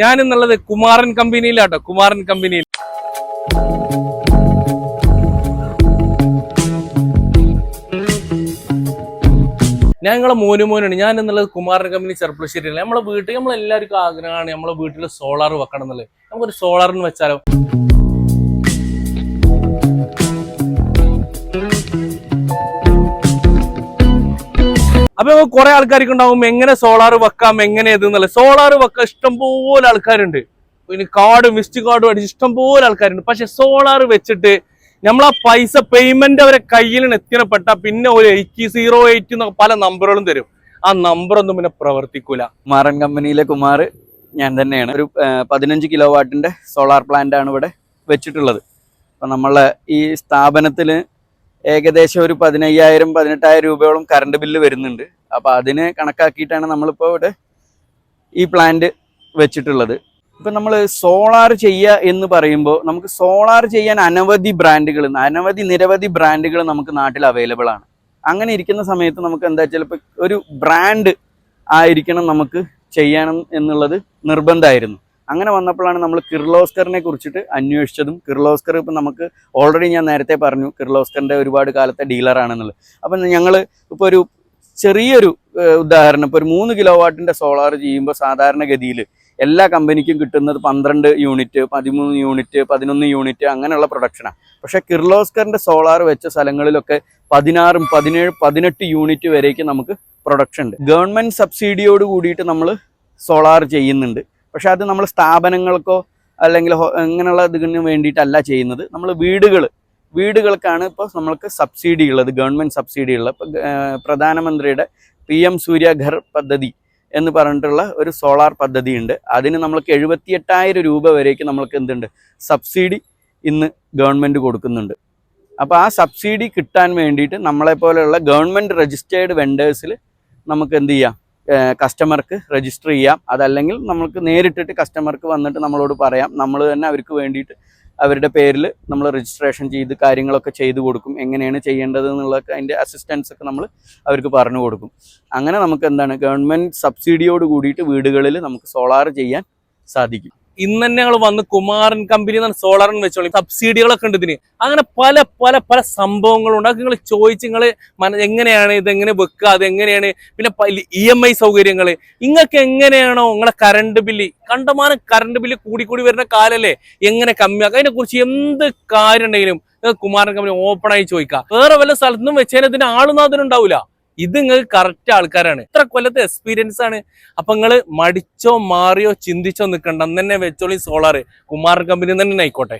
ഞാൻ എന്നുള്ളത് കുമാരൻ കമ്പനിയിലാട്ടോ കുമാരൻ കമ്പനിയിൽ. ഞാൻ നിങ്ങളെ മോനു മോനാണ് ഞാൻ എന്നുള്ളത് കുമാരൻ കമ്പനി ചെറുപ്പശ്ശേരിയില്ല നമ്മളെ വീട്ടിൽ നമ്മളെല്ലാവർക്കും ആഗ്രഹമാണ് നമ്മളെ വീട്ടിൽ സോളാർ വെക്കണം എന്നുള്ളത്. നമുക്കൊരു സോളാറിന് വെച്ചാലോ. അപ്പൊ കുറെ ആൾക്കാർക്ക് ഉണ്ടാവും എങ്ങനെ സോളാർ വെക്കാം എങ്ങനെ ഇത് എന്നുള്ളത് സോളാർ വെക്കാൻ ഇഷ്ടംപോലെ ആൾക്കാരുണ്ട്. പിന്നെ കാർഡും വിസ്റ്റ് കാർഡും അടിച്ച് ഇഷ്ടംപോലെ ആൾക്കാരുണ്ട്. പക്ഷെ സോളാർ വെച്ചിട്ട് നമ്മൾ ആ പൈസ പേയ്മെന്റ് അവരെ കയ്യിൽ എത്തിനപ്പെട്ട പിന്നെ ഒരു എയ്റ്റ് സീറോ എയ്റ്റ് എന്നൊക്കെ പല നമ്പറുകളും തരും. ആ നമ്പർ ഒന്നും പിന്നെ പ്രവർത്തിക്കൂല. കുമാരൻ കമ്പനിയിലെ കുമാർ ഞാൻ തന്നെയാണ്. ഒരു പതിനഞ്ച് കിലോ വാട്ടിന്റെ സോളാർ പ്ലാന്റ് ആണ് ഇവിടെ വെച്ചിട്ടുള്ളത്. അപ്പം നമ്മളെ ഈ സ്ഥാപനത്തിൽ ഏകദേശം ഒരു പതിനയ്യായിരം പതിനെട്ടായിരം രൂപയോളം കറണ്ട് ബില്ല് വരുന്നുണ്ട്. അപ്പോൾ അതിനെ കണക്കാക്കിയിട്ടാണ് നമ്മളിപ്പോൾ ഇവിടെ ഈ പ്ലാന്റ് വെച്ചിട്ടുള്ളത്. ഇപ്പം നമ്മൾ സോളാർ ചെയ്യുക എന്ന് പറയുമ്പോൾ നമുക്ക് സോളാർ ചെയ്യാൻ അനവധി ബ്രാൻഡുകൾ അനവധി നിരവധി ബ്രാൻഡുകൾ നമുക്ക് നാട്ടിൽ അവൈലബിൾ ആണ്. അങ്ങനെ ഇരിക്കുന്ന സമയത്ത് നമുക്ക് എന്താ ചിലപ്പോൾ ഒരു ബ്രാൻഡ് ആയിരിക്കണം നമുക്ക് ചെയ്യണം എന്നുള്ളത് നിർബന്ധമായിരുന്നു. അങ്ങനെ വന്നപ്പോഴാണ് നമ്മൾ കിർലോസ്കറിനെ കുറിച്ചിട്ട് അന്വേഷിച്ചതും കിർലോസ്കർ ഇപ്പം നമുക്ക് ഓൾറെഡി ഞാൻ നേരത്തെ പറഞ്ഞു കിർലോസ്കറിന്റെ ഒരുപാട് കാലത്തെ ഡീലറാണെന്നുള്ളത് അപ്പം ഞങ്ങൾ ഇപ്പോൾ ഒരു ചെറിയൊരു ഉദാഹരണം ഇപ്പോൾ ഒരു മൂന്ന് കിലോ വാട്ടിന്റെ സോളാർ ചെയ്യുമ്പോൾ സാധാരണഗതിയിൽ എല്ലാ കമ്പനിക്കും കിട്ടുന്നത് പന്ത്രണ്ട് യൂണിറ്റ് പതിമൂന്ന് യൂണിറ്റ് പതിനൊന്ന് യൂണിറ്റ് അങ്ങനെയുള്ള പ്രൊഡക്ഷനാണ് പക്ഷേ കിർലോസ്കറിന്റെ സോളാർ വെച്ച സ്ഥലങ്ങളിലൊക്കെ പതിനാറും പതിനേഴ് പതിനെട്ട് യൂണിറ്റ് വരേക്ക് നമുക്ക് പ്രൊഡക്ഷൻ ഉണ്ട്. ഗവൺമെന്റ് സബ്സിഡിയോട് കൂടിയിട്ട് നമ്മൾ സോളാർ ചെയ്യുന്നുണ്ട്. പക്ഷെ അത് നമ്മൾ സ്ഥാപനങ്ങൾക്കോ അല്ലെങ്കിൽ ഇങ്ങനെയുള്ള ഇതിന് വേണ്ടിയിട്ടല്ല ചെയ്യുന്നത്. നമ്മൾ വീടുകൾ വീടുകൾക്കാണ് ഇപ്പോൾ നമ്മൾക്ക് സബ്സിഡി ഉള്ളത് ഗവൺമെന്റ് സബ്സിഡി ഉള്ളത്. പ്രധാനമന്ത്രിയുടെ പി എം സൂര്യഘർ പദ്ധതി എന്ന് പറഞ്ഞിട്ടുള്ള ഒരു സോളാർ പദ്ധതി ഉണ്ട്. അതിന് നമ്മൾക്ക് എഴുപത്തിയെട്ടായിരം രൂപ വരേക്ക് നമ്മൾക്ക് എന്തുണ്ട്? സബ്സിഡി ഇന്ന് ഗവൺമെന്റ് കൊടുക്കുന്നുണ്ട്. അപ്പോൾ ആ സബ്സിഡി കിട്ടാൻ വേണ്ടിയിട്ട് നമ്മളെപ്പോലെയുള്ള ഗവൺമെന്റ് രജിസ്റ്റേർഡ് വെൻഡേഴ്സിൽ നമുക്ക് എന്ത് ചെയ്യാം? കസ്റ്റമർക്ക് രജിസ്റ്റർ ചെയ്യാം. അതല്ലെങ്കിൽ നമ്മൾക്ക് നേരിട്ടിട്ട് കസ്റ്റമർക്ക് വന്നിട്ട് നമ്മളോട് പറയാം. നമ്മൾ തന്നെ അവർക്ക് വേണ്ടിയിട്ട് അവരുടെ പേരിൽ നമ്മൾ രജിസ്ട്രേഷൻ ചെയ്ത് കാര്യങ്ങളൊക്കെ ചെയ്തു കൊടുക്കും. എങ്ങനെയാണ് ചെയ്യേണ്ടത് എന്നുള്ളതൊക്കെ അതിന്റെ അസിസ്റ്റൻസ് ഒക്കെ നമ്മൾ അവർക്ക് പറഞ്ഞു കൊടുക്കും. അങ്ങനെ നമുക്ക് എന്താണ് ഗവൺമെന്റ് സബ്സിഡിയോട് കൂടിയിട്ട് വീടുകളിൽ നമുക്ക് സോളാർ ചെയ്യാൻ സാധിക്കും. ഇന്ന് തന്നെ ഞങ്ങൾ വന്ന് കുമാരൻ കമ്പനി എന്നാണ് സോളാറിന് വെച്ചോളി. സബ്സിഡികളൊക്കെ ഉണ്ട് ഇതിന്. അങ്ങനെ പല പല പല സംഭവങ്ങളുണ്ട്. അതൊക്കെ നിങ്ങൾ ചോദിച്ച് നിങ്ങൾ മന എങ്ങനെയാണ് എങ്ങനെ വെക്കുക അത് എങ്ങനെയാണ് പിന്നെ ഇ എം ഐ സൗകര്യങ്ങൾ നിങ്ങൾക്ക് എങ്ങനെയാണോ നിങ്ങളെ കറണ്ട് ബില്ല് കണ്ടമാനം കറണ്ട് ബില്ല് കൂടി കൂടി വരുന്ന കാലല്ലേ? എങ്ങനെ കമ്മിയാക്കുക അതിനെക്കുറിച്ച് എന്ത് കാര്യം ഉണ്ടെങ്കിലും കുമാരൻ കമ്പനി ഓപ്പണായി ആയി ചോദിക്കാം. വേറെ വല്ല സ്ഥലത്തുനിന്നും വെച്ചതിന് ഇതിന് ആളുന്നാഥനുണ്ടാവില്ല ഇത് നിങ്ങൾക്ക് കറക്റ്റ് ആൾക്കാരാണ്. ഇത്ര കൊല്ലത്തെ എക്സ്പീരിയൻസ് ആണ്. അപ്പൊ നിങ്ങൾ മടിച്ചോ മാറിയോ ചിന്തിച്ചോ നിൽക്കണ്ട അന്ന് തന്നെ വെച്ചോളി സോളാർ കുമാർ കമ്പനി തന്നെ ആയിക്കോട്ടെ.